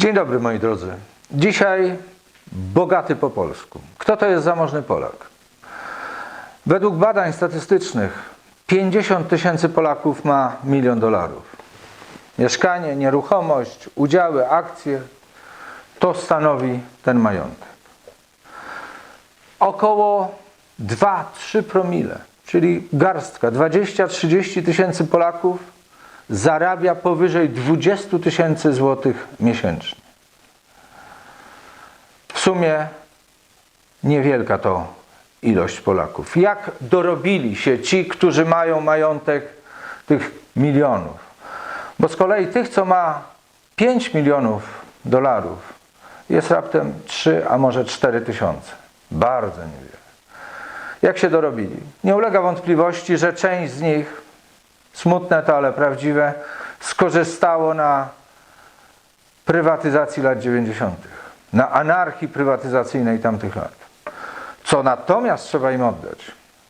Dzień dobry moi drodzy. Dzisiaj bogaty po polsku. Kto to jest zamożny Polak? Według badań statystycznych 50 tysięcy Polaków ma milion dolarów. Mieszkanie, nieruchomość, udziały, akcje to stanowi ten majątek. Około 2-3 promile, czyli garstka, 20-30 tysięcy Polaków zarabia powyżej 20 tysięcy złotych miesięcznie. W sumie niewielka to ilość Polaków. Jak dorobili się ci, którzy mają majątek tych milionów? Bo z kolei tych, co ma 5 milionów dolarów, jest raptem 3, a może 4 tysiące. Bardzo niewiele. Jak się dorobili? Nie ulega wątpliwości, że część z nich smutne to, ale prawdziwe, skorzystało na prywatyzacji lat 90., na anarchii prywatyzacyjnej tamtych lat. Co natomiast trzeba im oddać,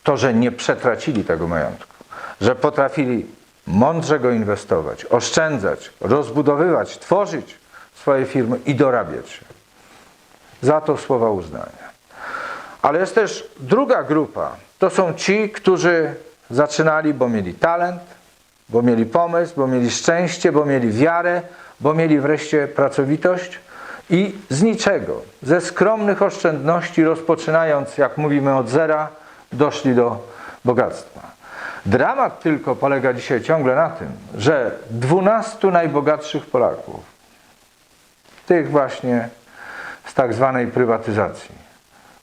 to, że nie przetracili tego majątku, że potrafili mądrze go inwestować, oszczędzać, rozbudowywać, tworzyć swoje firmy i dorabiać się. Za to słowa uznania. Ale jest też druga grupa. To są ci, którzy zaczynali, bo mieli talent, bo mieli pomysł, bo mieli szczęście, bo mieli wiarę, bo mieli wreszcie pracowitość i z niczego, ze skromnych oszczędności, rozpoczynając, jak mówimy, od zera, doszli do bogactwa. Dramat tylko polega dzisiaj ciągle na tym, że 12 najbogatszych Polaków, tych właśnie z tak zwanej prywatyzacji,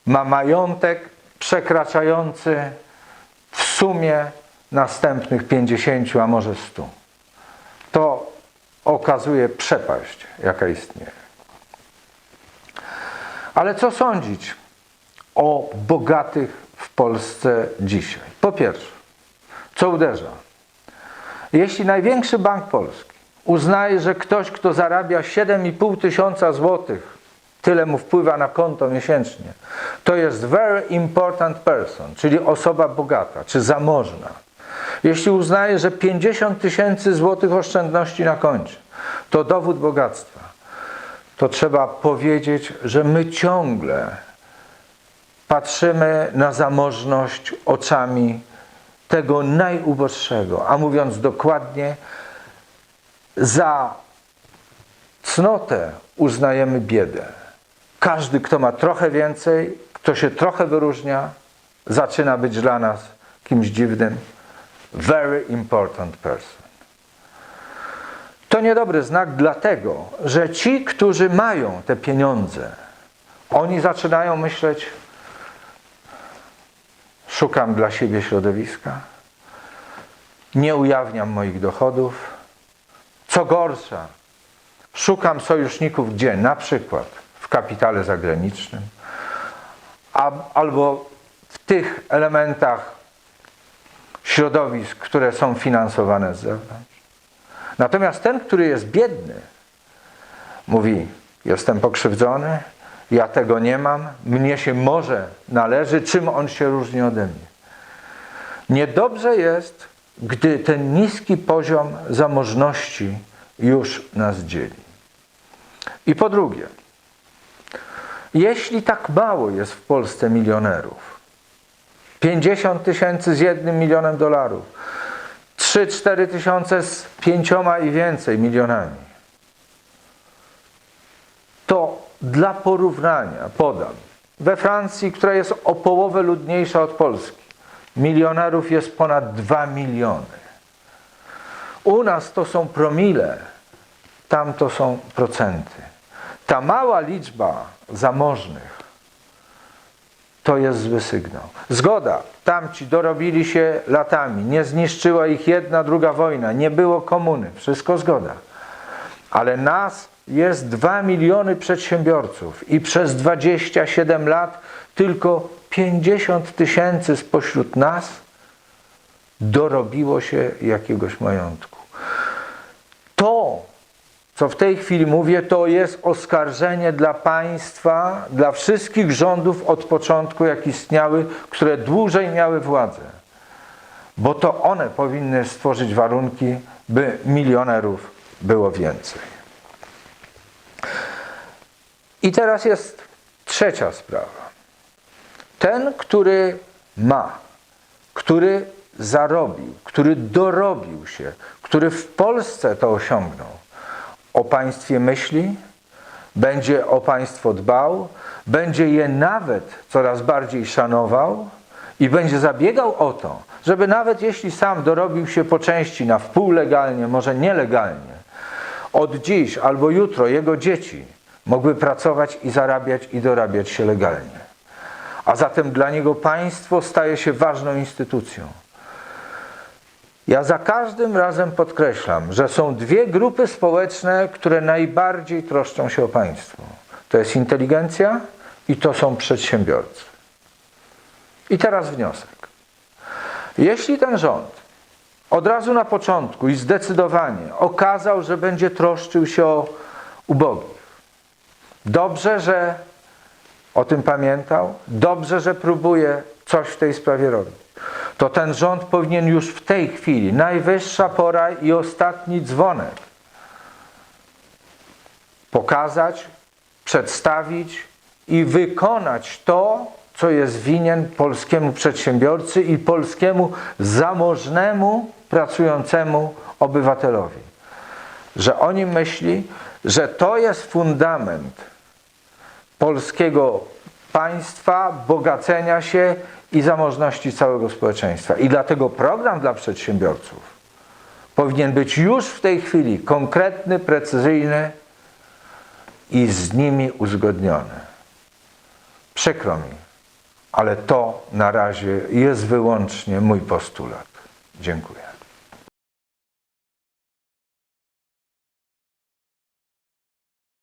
ma majątek przekraczający sumie następnych 50, a może 100. To okazuje przepaść, jaka istnieje. Ale co sądzić o bogatych w Polsce dzisiaj? Po pierwsze, co uderza? Jeśli największy bank polski uznaje, że ktoś, kto zarabia 7,5 tysiąca złotych, tyle mu wpływa na konto miesięcznie, to jest very important person, czyli osoba bogata czy zamożna. Jeśli uznaje, że 50 tysięcy złotych oszczędności na koncie to dowód bogactwa, to trzeba powiedzieć, że my ciągle patrzymy na zamożność oczami tego najuboższego, a mówiąc dokładnie, za cnotę uznajemy biedę. Każdy, kto ma trochę więcej, kto się trochę wyróżnia, zaczyna być dla nas kimś dziwnym. Very important person. To niedobry znak, dlatego że ci, którzy mają te pieniądze, oni zaczynają myśleć: szukam dla siebie środowiska, nie ujawniam moich dochodów. Co gorsza, szukam sojuszników gdzie? Na przykład w kapitale zagranicznym, a, albo w tych elementach środowisk, które są finansowane z zewnątrz. Natomiast ten, który jest biedny, mówi: Jestem pokrzywdzony, ja tego nie mam, mnie się może należy, czym on się różni ode mnie. Niedobrze jest, gdy ten niski poziom zamożności już nas dzieli. I po drugie, jeśli tak mało jest w Polsce milionerów, 50 tysięcy z jednym milionem dolarów, 3-4 tysiące z pięcioma i więcej milionami, to dla porównania podam. We Francji, która jest o połowę ludniejsza od Polski, milionerów jest ponad 2 miliony. U nas to są promile, tam to są procenty. Ta mała liczba zamożnych to jest zły sygnał. Zgoda, tamci dorobili się latami, nie zniszczyła ich jedna, druga wojna, nie było komuny, wszystko zgoda. Ale nas jest 2 miliony przedsiębiorców i przez 27 lat tylko 50 tysięcy spośród nas dorobiło się jakiegoś majątku. Co w tej chwili mówię, to jest oskarżenie dla państwa, dla wszystkich rządów od początku, jak istniały, które dłużej miały władzę. Bo to one powinny stworzyć warunki, by milionerów było więcej. I teraz jest trzecia sprawa. Ten, który ma, który zarobił, który dorobił się, który w Polsce to osiągnął, o państwie myśli, będzie o państwo dbał, będzie je nawet coraz bardziej szanował i będzie zabiegał o to, żeby nawet jeśli sam dorobił się po części na wpół legalnie, może nielegalnie, od dziś albo jutro jego dzieci mogły pracować i zarabiać i dorabiać się legalnie. A zatem dla niego państwo staje się ważną instytucją. Ja za każdym razem podkreślam, że są dwie grupy społeczne, które najbardziej troszczą się o państwo. To jest inteligencja i to są przedsiębiorcy. I teraz wniosek. Jeśli ten rząd od razu na początku i zdecydowanie okazał, że będzie troszczył się o ubogich, dobrze, że o tym pamiętał, dobrze, że próbuje coś w tej sprawie robić, to ten rząd powinien już w tej chwili, najwyższa pora i ostatni dzwonek, pokazać, przedstawić i wykonać to, co jest winien polskiemu przedsiębiorcy i polskiemu zamożnemu, pracującemu obywatelowi. Że o nim myśli, że to jest fundament polskiego państwa, bogacenia się i zamożności całego społeczeństwa. I dlatego program dla przedsiębiorców powinien być już w tej chwili konkretny, precyzyjny i z nimi uzgodniony. Przykro mi, ale to na razie jest wyłącznie mój postulat. Dziękuję.